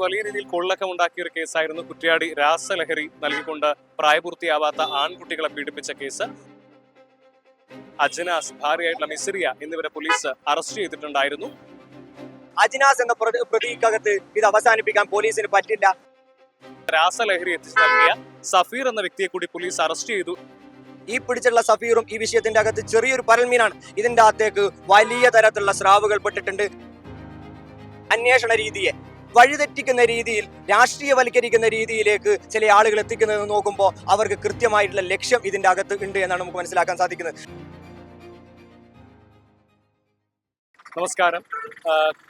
വലിയ രീതിയിൽ കൊള്ളക്കം ഉണ്ടാക്കിയ ഒരു കേസായിരുന്നു കുറ്റ്യാടി രാസലഹരി നൽകിക്കൊണ്ട് പ്രായപൂർത്തിയാവാത്ത ആൺകുട്ടികളെ പീഡിപ്പിച്ച കേസ്. അജ്നാസ് ഭാര്യയായിട്ടുള്ള മിസിറിയ എന്നിവരെ പോലീസ് അറസ്റ്റ് ചെയ്തിട്ടുണ്ടായിരുന്നു. അജിനാസ് എന്ന പ്രതി- പ്രതിക്കകത്ത് ഇത് അവസാനിപ്പിക്കാൻ പോലീസിന് പറ്റില്ല. രാസലഹരി എത്തിച്ചു നൽകിയ സഫീർ എന്ന വ്യക്തിയെ കൂടി പോലീസ് അറസ്റ്റ് ചെയ്തു. ഈ പിടിച്ചുള്ള സഫീറും ഈ വിഷയത്തിന്റെ അകത്ത് ചെറിയൊരു പരൽമീനാണ്. ഇതിന്റെ അകത്തേക്ക് വലിയ തരത്തിലുള്ള സ്രാവുകൾ പെട്ടിട്ടുണ്ട്. അന്വേഷണ രീതിയെ വഴിതെറ്റിക്കുന്ന രീതിയിൽ രാഷ്ട്രീയവൽക്കരിക്കുന്ന രീതിയിലേക്ക് ചില ആളുകൾ എത്തിക്കുന്നത് നോക്കുമ്പോൾ അവർക്ക് കൃത്യമായിട്ടുള്ള ലക്ഷ്യം ഇതിന്റെ അകത്ത് ഉണ്ട് എന്നാണ് നമുക്ക് മനസ്സിലാക്കാൻ സാധിക്കുന്നത്. നമസ്കാരം.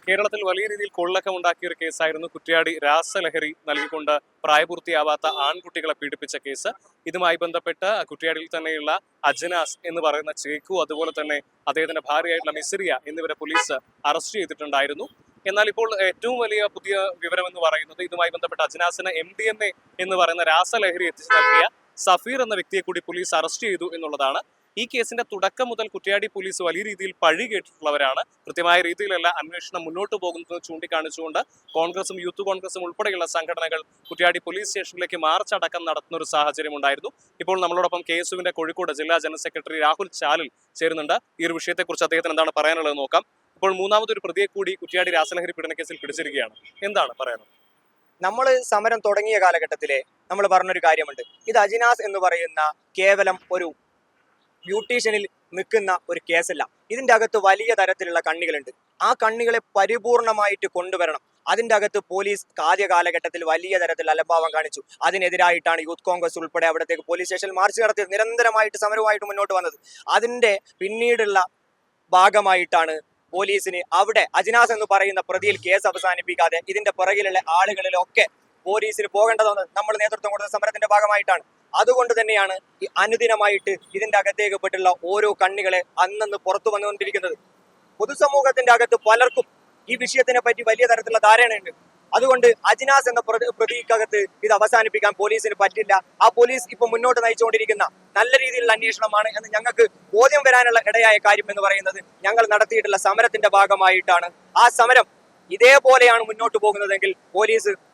കേരളത്തിൽ വലിയ രീതിയിൽ കൊള്ളക്കം ഉണ്ടാക്കിയ ഒരു കേസായിരുന്നു കുറ്റ്യാടി രാസലഹരി നൽകിക്കൊണ്ട് പ്രായപൂർത്തിയാവാത്ത ആൺകുട്ടികളെ പീഡിപ്പിച്ച കേസ്. ഇതുമായി ബന്ധപ്പെട്ട് കുറ്റ്യാടിയിൽ തന്നെയുള്ള അജനാസ് എന്ന് പറയുന്ന ചേക്കു അതുപോലെ തന്നെ അദ്ദേഹത്തിന്റെ ഭാര്യയായിട്ടുള്ള മിസിറിയ എന്നിവരെ പോലീസ് അറസ്റ്റ് ചെയ്തിട്ടുണ്ടായിരുന്നു. എന്നാൽ ഇപ്പോൾ ഏറ്റവും വലിയ പുതിയ വിവരം എന്ന് പറയുന്നത് ഇതുമായി ബന്ധപ്പെട്ട അജ്നാസിന് എം ഡി എം എ എന്ന് പറയുന്ന രാസലഹരി എത്തിച്ചു നൽകിയ സഫീർ എന്ന വ്യക്തിയെ കൂടി പോലീസ് അറസ്റ്റ് ചെയ്തു എന്നുള്ളതാണ്. ഈ കേസിന്റെ തുടക്കം മുതൽ കുറ്റ്യാടി പോലീസ് വലിയ രീതിയിൽ പഴി കേട്ടിട്ടുള്ളവരാണ്. കൃത്യമായ രീതിയിലല്ല അന്വേഷണം മുന്നോട്ട് പോകുന്നത് ചൂണ്ടിക്കാണിച്ചുകൊണ്ട് കോൺഗ്രസും യൂത്ത് കോൺഗ്രസും ഉൾപ്പെടെയുള്ള സംഘടനകൾ കുറ്റ്യാടി പോലീസ് സ്റ്റേഷനിലേക്ക് മാർച്ച് അടക്കം നടത്തുന്ന ഒരു സാഹചര്യം ഉണ്ടായിരുന്നു ഇപ്പോൾ നമ്മളോടൊപ്പം കെ എസ് കോഴിക്കോട് ജില്ലാ ജനറൽ സെക്രട്ടറി രാഹുൽ ചാലിൽ ചേരുന്നുണ്ട്. ഈ ഒരു വിഷയത്തെക്കുറിച്ച് അദ്ദേഹത്തിന് എന്താണ് പറയാനുള്ളത് നോക്കാം. ഇപ്പോൾ മൂന്നാമതൊരു പ്രതിയെ കൂടി കുറ്റിയാടി രാസലഹരി പീഡന കേസിൽ പിടിച്ചിരിക്കുകയാണ്. എന്താണ് പറയുന്നത് നമ്മൾ സമരം തുടങ്ങിയ കാലഘട്ടത്തിലെ നമ്മൾ പറഞ്ഞൊരു കാര്യമുണ്ട്. ഇത് അജിനാസ് എന്ന് പറയുന്ന കേവലം ഒരു ബ്യൂട്ടീഷ്യനിൽ നിൽക്കുന്ന ഒരു കേസല്ല. ഇതിന്റെ അകത്ത് വലിയ തരത്തിലുള്ള കണ്ണികളുണ്ട്. ആ കണ്ണികളെ പരിപൂർണമായിട്ട് കൊണ്ടുവരണം. അതിന്റെ അകത്ത് പോലീസ് ആദ്യ കാലഘട്ടത്തിൽ വലിയ തരത്തിൽ അലംഭാവം കാണിച്ചു. അതിനെതിരായിട്ടാണ് യൂത്ത് കോൺഗ്രസ് ഉൾപ്പെടെ അവിടത്തേക്ക് പോലീസ് സ്റ്റേഷനിൽ മാർച്ച് നടത്തിയത്. നിരന്തരമായിട്ട് സമരവുമായിട്ട് മുന്നോട്ട് വന്നത്. അതിന്റെ പിന്നീടുള്ള ഭാഗമായിട്ടാണ് പോലീസിന് അവിടെ അജിനാസ് എന്ന് പറയുന്ന പ്രതിയിൽ കേസ് അവസാനിപ്പിക്കാതെ ഇതിന്റെ പുറകിലുള്ള ആളുകളിലൊക്കെ പോലീസിന് പോകേണ്ടതെന്ന് നമ്മൾ നേതൃത്വം കൊടുത്ത സമരത്തിന്റെ ഭാഗമായിട്ടാണ്. അതുകൊണ്ട് തന്നെയാണ് ഈ അനുദിനമായിട്ട് ഇതിന്റെ അകത്തേക്ക് പെട്ടുള്ള ഓരോ കണ്ണികളെ അന്നന്ന് പുറത്തു വന്നുകൊണ്ടിരിക്കുന്നത്. പൊതുസമൂഹത്തിന്റെ അകത്ത് പലർക്കും ഈ വിഷയത്തിനെ പറ്റി വലിയ തരത്തിലുള്ള ധാരണയുണ്ട്. അതുകൊണ്ട് അജിനാസ് എന്ന പ്രതി- പ്രതിക്കകത്ത് ഇത് അവസാനിപ്പിക്കാൻ പോലീസിന് പറ്റില്ല. ആ പോലീസ് ഇപ്പൊ മുന്നോട്ട് നയിച്ചുകൊണ്ടിരിക്കുന്ന നല്ല രീതിയിലുള്ള അന്വേഷണമാണ് എന്ന് ഞങ്ങൾക്ക് ബോധ്യം വരാനുള്ള ഇടയായ കാര്യം എന്ന് പറയുന്നത് ഞങ്ങൾ നടത്തിയിട്ടുള്ള സമരത്തിന്റെ ഭാഗമായിട്ടാണ്. ആ സമരം ഇതേപോലെയാണ് മുന്നോട്ട് പോകുന്നതെങ്കിൽ പോലീസ്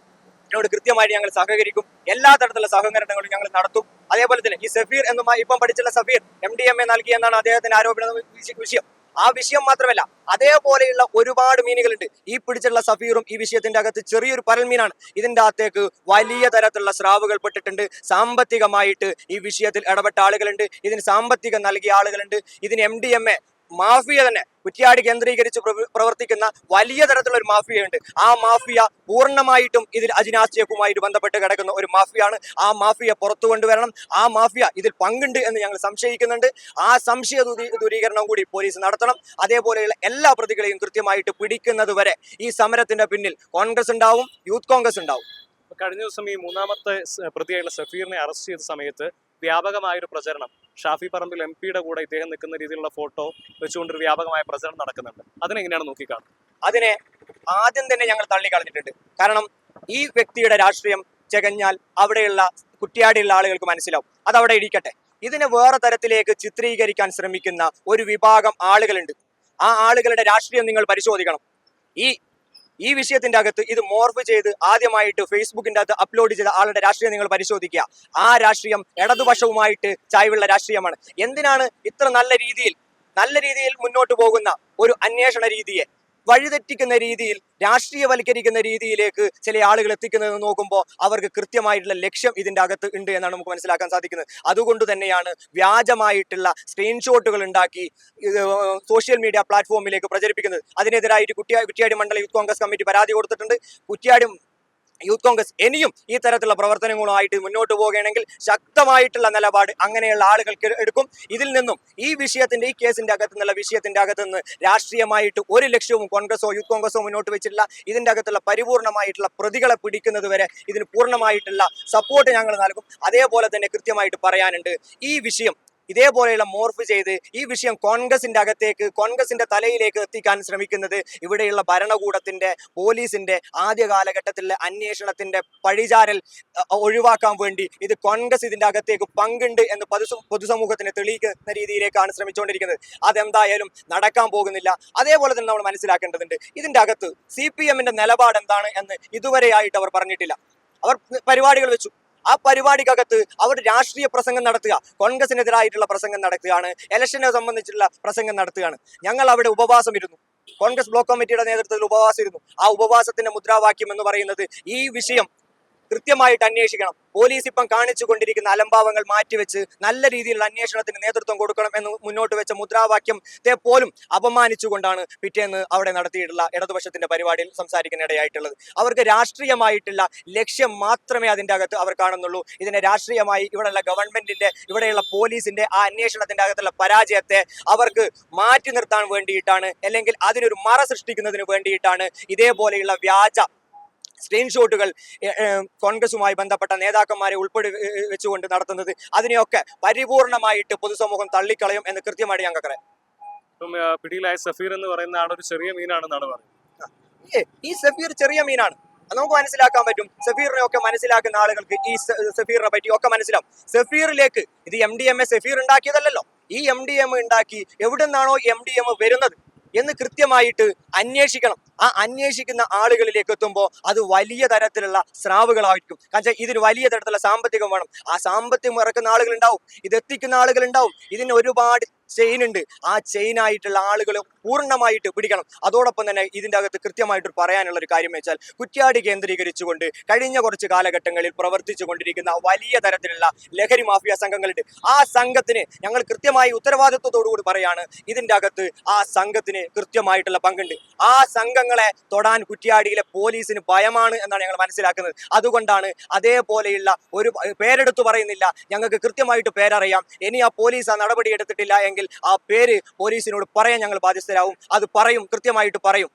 ോട് കൃത്യമായിട്ട് ഞങ്ങൾ സഹകരിക്കും. എല്ലാ തരത്തിലുള്ള സഹകരണങ്ങളും ഞങ്ങൾ നടത്തും. അതേപോലെ തന്നെ ഈ സഫീർ എന്നുമായി ഇപ്പം പഠിച്ചുള്ള Safeer M D M A നൽകിയെന്നാണ് അദ്ദേഹത്തിന്റെ ആരോപണ വിഷയം. ആ വിഷയം മാത്രമല്ല അതേപോലെയുള്ള ഒരുപാട് മീനുകളുണ്ട്. ഈ പിടിച്ചുള്ള സഫീറും ഈ വിഷയത്തിന്റെ അകത്ത് ചെറിയൊരു പരൽമീനാണ് ഇതിന്റെ അകത്തേക്ക് വലിയ തരത്തിലുള്ള സ്രാവുകൾ പെട്ടിട്ടുണ്ട്. സാമ്പത്തികമായിട്ട് ഈ വിഷയത്തിൽ ഇടപെട്ട ആളുകളുണ്ട്. ഇതിന് സാമ്പത്തികം നൽകിയ ആളുകളുണ്ട്. ഇതിന് M D M A mafia തന്നെ കുറ്റിയാടി കേന്ദ്രീകരിച്ച് പ്രവർത്തിക്കുന്ന വലിയ തരത്തിലുള്ള ഒരു മാഫിയയുണ്ട്. ആ മാഫിയ പൂർണമായിട്ടും ഇതിൽ അജിനാസ്യക്കുമായിട്ട് ബന്ധപ്പെട്ട് കിടക്കുന്ന ഒരു മാഫിയാണ്. ആ മാഫിയ പുറത്തു കൊണ്ടുവരണം. ആ മാഫിയ ഇതിൽ പങ്കുണ്ട് എന്ന് ഞങ്ങൾ സംശയിക്കുന്നുണ്ട്. ആ സംശയ ദൂരീ- ദൂരീകരണം കൂടി പോലീസ് നടത്തണം. അതേപോലെയുള്ള എല്ലാ പ്രതികളെയും കൃത്യമായിട്ട് പിടിക്കുന്നത് വരെ ഈ സമരത്തിന്റെ പിന്നിൽ കോൺഗ്രസ് ഉണ്ടാവും യൂത്ത് കോൺഗ്രസ് ഉണ്ടാവും. കഴിഞ്ഞ ദിവസം ഈ മൂന്നാമത്തെ പ്രതിയായുള്ള സഫീറിനെ അറസ്റ്റ് ചെയ്ത സമയത്ത് വ്യാപകമായ ഒരു പ്രചരണം. ഷാഫി പറമ്പിൽ എം പിയുടെ കൂടെ ഇദ്ദേഹം നിൽക്കുന്ന രീതിയിലുള്ള ഫോട്ടോ വെച്ചുകൊണ്ടൊരു വ്യാപകമായ പ്രചരണം നടക്കുന്നുണ്ട്. അതിനെങ്ങനെയാണ് നോക്കിക്കാണുന്നത്? അതിനെ ആദ്യം തന്നെ ഞങ്ങൾ തള്ളിക്കളഞ്ഞിട്ടുണ്ട്. കാരണം ഈ വ്യക്തിയുടെ രാഷ്ട്രീയം ചെകഞ്ഞാൽ അവിടെയുള്ള കുറ്റിയാടിയുള്ള ആളുകൾക്ക് മനസ്സിലാവും. അതവിടെ ഇരിക്കട്ടെ. ഇതിനെ വേറെ തരത്തിലേക്ക് ചിത്രീകരിക്കാൻ ശ്രമിക്കുന്ന ഒരു വിഭാഗം ആളുകളുണ്ട്. ആ ആളുകളുടെ രാഷ്ട്രീയം നിങ്ങൾ പരിശോധിക്കണം. ഈ ഈ വിഷയത്തിന്റെ അകത്ത് ഇത് മോർഫ് ചെയ്ത് ആദ്യമായിട്ട് ഫേസ്ബുക്കിന്റെ അകത്ത് അപ്ലോഡ് ചെയ്ത ആളുടെ രാഷ്ട്രീയം നിങ്ങൾ പരിശോധിക്കുക. ആ രാഷ്ട്രീയം ഇടതുപക്ഷവുമായിട്ട് ചായ്വുള്ള രാഷ്ട്രീയമാണ്. എന്തിനാണ് ഇത്ര നല്ല രീതിയിൽ നല്ല രീതിയിൽ മുന്നോട്ട് പോകുന്ന ഒരു അന്വേഷണ രീതിയെ വഴിതെറ്റിക്കുന്ന രീതിയിൽ രാഷ്ട്രീയവൽക്കരിക്കുന്ന രീതിയിലേക്ക് ചില ആളുകൾ എത്തിക്കുന്നത് നോക്കുമ്പോൾ അവർക്ക് കൃത്യമായിട്ടുള്ള ലക്ഷ്യം ഇതിന്റെ അകത്ത് ഉണ്ട് എന്നാണ് നമുക്ക് മനസ്സിലാക്കാൻ സാധിക്കുന്നത്. അതുകൊണ്ട് തന്നെയാണ് വ്യാജമായിട്ടുള്ള സ്ക്രീൻഷോട്ടുകൾ ഉണ്ടാക്കി സോഷ്യൽ മീഡിയ പ്ലാറ്റ്ഫോമിലേക്ക് പ്രചരിപ്പിക്കുന്നത്. അതിനെതിരായിട്ട് കുറ്റിയാ കുറ്റിയാടി മണ്ഡല യൂത്ത് കോൺഗ്രസ് കമ്മിറ്റി പരാതി കൊടുത്തിട്ടുണ്ട്. കുറ്റിയാടി യൂത്ത് കോൺഗ്രസ് ഇനിയും ഈ തരത്തിലുള്ള പ്രവർത്തനങ്ങളുമായിട്ട് മുന്നോട്ട് പോവുകയാണെങ്കിൽ ശക്തമായിട്ടുള്ള നിലപാട് അങ്ങനെയുള്ള ആളുകൾക്ക് എടുക്കും. ഇതിൽ നിന്നും ഈ വിഷയത്തിന്റെ ഈ കേസിന്റെ അകത്ത് നിന്നുള്ള വിഷയത്തിന്റെ അകത്ത് നിന്ന് രാഷ്ട്രീയമായിട്ട് ഒരു ലക്ഷ്യവും കോൺഗ്രസോ യൂത്ത് കോൺഗ്രസോ മുന്നോട്ട് വെച്ചിട്ടില്ല. ഇതിന്റെ അകത്തുള്ള പരിപൂർണമായിട്ടുള്ള പ്രതികളെ പിടിക്കുന്നത് വരെ ഇതിന് പൂർണമായിട്ടുള്ള സപ്പോർട്ട് ഞങ്ങൾ നൽകും. അതേപോലെ തന്നെ കൃത്യമായിട്ട് പറയാനുണ്ട് ഈ വിഷയം ഇതേപോലെയുള്ള മോർഫ് ചെയ്ത് ഈ വിഷയം കോൺഗ്രസിന്റെ അകത്തേക്ക് കോൺഗ്രസിന്റെ തലയിലേക്ക് എത്തിക്കാൻ ശ്രമിക്കുന്നത് ഇവിടെയുള്ള ഭരണകൂടത്തിന്റെ പോലീസിന്റെ ആദ്യ കാലഘട്ടത്തിലെ അന്വേഷണത്തിന്റെ പഴിചാരൽ ഒഴിവാക്കാൻ വേണ്ടി ഇത് കോൺഗ്രസ് ഇതിന്റെ അകത്തേക്ക് പങ്കുണ്ട് എന്ന് പൊതുസ- പൊതുസമൂഹത്തിന് തെളിയിക്കുന്ന രീതിയിലേക്കാണ് ശ്രമിച്ചുകൊണ്ടിരിക്കുന്നത്. അതെന്തായാലും നടക്കാൻ പോകുന്നില്ല. അതേപോലെ തന്നെ നമ്മൾ മനസ്സിലാക്കേണ്ടതുണ്ട് ഇതിന്റെ അകത്ത് സി പി എമ്മിന്റെ നിലപാട് എന്താണ് എന്ന് ഇതുവരെയായിട്ട് അവർ പറഞ്ഞിട്ടില്ല. അവർ പരിപാടികൾ വെച്ചു. ആ പരിപാടിക്കകത്ത് അവിടെ രാഷ്ട്രീയ പ്രസംഗം നടത്തുക. കോൺഗ്രസിനെതിരായിട്ടുള്ള പ്രസംഗം നടത്തുകയാണ് ഇലക്ഷനെ സംബന്ധിച്ചുള്ള പ്രസംഗം നടത്തുകയാണ്. ഞങ്ങൾ അവിടെ ഉപവാസം ഇരുന്നു. കോൺഗ്രസ് ബ്ലോക്ക് കമ്മിറ്റിയുടെ നേതൃത്വത്തിൽ ഉപവാസം ഇരുന്നു. ആ ഉപവാസത്തിന്റെ മുദ്രാവാക്യം എന്ന് പറയുന്നത് ഈ വിഷയം കൃത്യമായിട്ട് അന്വേഷിക്കണം. പോലീസ് ഇപ്പം കാണിച്ചു കൊണ്ടിരിക്കുന്ന അലംഭാവങ്ങൾ മാറ്റിവെച്ച് നല്ല രീതിയിലുള്ള അന്വേഷണത്തിന് നേതൃത്വം കൊടുക്കണം എന്ന് മുന്നോട്ട് വെച്ച മുദ്രാവാക്യത്തെ പോലും അപമാനിച്ചുകൊണ്ടാണ് പിറ്റേന്ന് അവിടെ നടത്തിയിട്ടുള്ള ഇടതുപക്ഷത്തിന്റെ പരിപാടിയിൽ സംസാരിക്കുന്ന ഇടയായിട്ടുള്ളത് അവർക്ക് രാഷ്ട്രീയമായിട്ടുള്ള ലക്ഷ്യം മാത്രമേ അതിന്റെ അകത്ത് അവർ കാണുന്നുള്ളൂ. ഇതിനെ രാഷ്ട്രീയമായി ഇവിടെയുള്ള ഗവൺമെന്റിന്റെ ഇവിടെയുള്ള പോലീസിന്റെ ആ അന്വേഷണത്തിന്റെ അകത്തുള്ള പരാജയത്തെ അവർക്ക് മാറ്റി നിർത്താൻ വേണ്ടിയിട്ടാണ് അല്ലെങ്കിൽ അതിനൊരു മറ സൃഷ്ടിക്കുന്നതിന് വേണ്ടിയിട്ടാണ് ഇതേപോലെയുള്ള വ്യാജ സ്ക്രീൻഷോട്ടുകൾ കോൺഗ്രസുമായി ബന്ധപ്പെട്ട നേതാക്കന്മാരെ ഉൾപ്പെടെ വെച്ചുകൊണ്ട് നടത്തുന്നത്. അതിനെയൊക്കെ പരിപൂർണമായിട്ട് പൊതുസമൂഹം തള്ളിക്കളയും എന്ന് കൃത്യമായിട്ട് ഞങ്ങൾക്കറിയാം ഇപ്പം പിടിയിലായ സഫീർ എന്ന് പറയുന്ന ആളൊരു ചെറിയ മീനാണെന്നാണ് പറയുന്നത്. ഈ സഫീർ ചെറിയ മീനാണ്. നമുക്ക് മനസ്സിലാക്കാൻ പറ്റും. സഫീറിനെ ഒക്കെ മനസ്സിലാക്കുന്ന ആളുകൾക്ക് ഈ സഫീറിനെ പറ്റി ഒക്കെ മനസ്സിലാവും. സഫീറിലേക്ക് ഇത് M D M A Safeer ഉണ്ടാക്കിയതല്ലല്ലോ. ഈ എം ഡി എം ഉണ്ടാക്കി എവിടെ നിന്നാണോ എം ഡി എം വരുന്നത്? എന്ന് കൃത്യമായിട്ട് അന്വേഷിക്കണം. ആ അന്വേഷിക്കുന്ന ആളുകളിലേക്ക് എത്തുമ്പോൾ അത് വലിയ തരത്തിലുള്ള സ്രാവുകളായിരിക്കും. കാരണം ഇതിന് വലിയ തരത്തിലുള്ള സാമ്പത്തികം വേണം. ആ സാമ്പത്തികം ഇറക്കുന്ന ആളുകൾ ഉണ്ടാവും. ഇത് എത്തിക്കുന്ന ആളുകളുണ്ടാവും ഇതിന് ഒരുപാട് ചെയിൻ ഉണ്ട് ആ ചെയിൻ ആയിട്ടുള്ള ആളുകളെ പൂർണമായിട്ട് പിടിക്കണം. അതോടൊപ്പം തന്നെ ഇതിന്റെ അകത്ത് കൃത്യമായിട്ട് പറയാനുള്ള ഒരു കാര്യം വെച്ചാൽ കുറ്റ്യാടി കേന്ദ്രീകരിച്ചുകൊണ്ട് കഴിഞ്ഞ കുറച്ച് കാലഘട്ടങ്ങളിൽ പ്രവർത്തിച്ചു കൊണ്ടിരിക്കുന്ന വലിയ തരത്തിലുള്ള ലഹരി മാഫിയ സംഘങ്ങളുണ്ട്. ആ സംഘത്തിന് ഞങ്ങൾ കൃത്യമായി ഉത്തരവാദിത്വത്തോടുകൂടി പറയാണ് ഇതിന്റെ അകത്ത് ആ സംഘത്തിന് കൃത്യമായിട്ടുള്ള പങ്കുണ്ട്. ആ സംഘങ്ങളെ തൊടാൻ കുറ്റ്യാടിയിലെ പോലീസിന് ഭയമാണ് എന്നാണ് ഞങ്ങൾ മനസ്സിലാക്കുന്നത്. അതുകൊണ്ടാണ് അതേപോലെയുള്ള ഒരു പേരെടുത്തു പറയുന്നില്ല. ഞങ്ങൾക്ക് കൃത്യമായിട്ട് പേരറിയാം. ഇനി ആ പോലീസ് ആ നടപടി എടുത്തിട്ടില്ല എങ്കിൽ ആ പേര് പോലീസിനോട് പറയാൻ ഞങ്ങൾ ബാധ്യസ്ഥരാകും. അത് പറയും കൃത്യമായിട്ട് പറയും.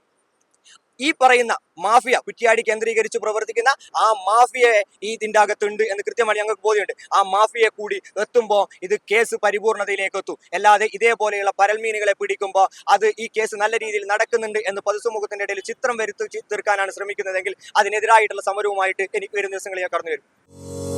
ഈ പറയുന്ന മാഫിയ കുറ്റിയാടി കേന്ദ്രീകരിച്ച് പ്രവർത്തിക്കുന്ന ആ മാഫിയയെ ഈ ഇതിന്റെ അകത്തുണ്ട് എന്ന് കൃത്യമായി ഞങ്ങൾക്ക് ബോധ്യമുണ്ട്. ആ മാഫിയെ കൂടി എത്തുമ്പോൾ ഇത് കേസ് പരിപൂർണതയിലേക്ക് എത്തും. അല്ലാതെ ഇതേപോലെയുള്ള പരൽമീനുകളെ പിടിക്കുമ്പോൾ അത് ഈ കേസ് നല്ല രീതിയിൽ നടക്കുന്നുണ്ട് എന്ന് പൊതുസമൂഹത്തിന്റെ ഇടയിൽ ചിത്രം വരുത്തി തീർക്കാനാണ് ശ്രമിക്കുന്നതെങ്കിൽ അതിനെതിരായിട്ടുള്ള സമരവുമായിട്ട് എനിക്ക് വരും ദിവസങ്ങളിൽ കടന്നു വരും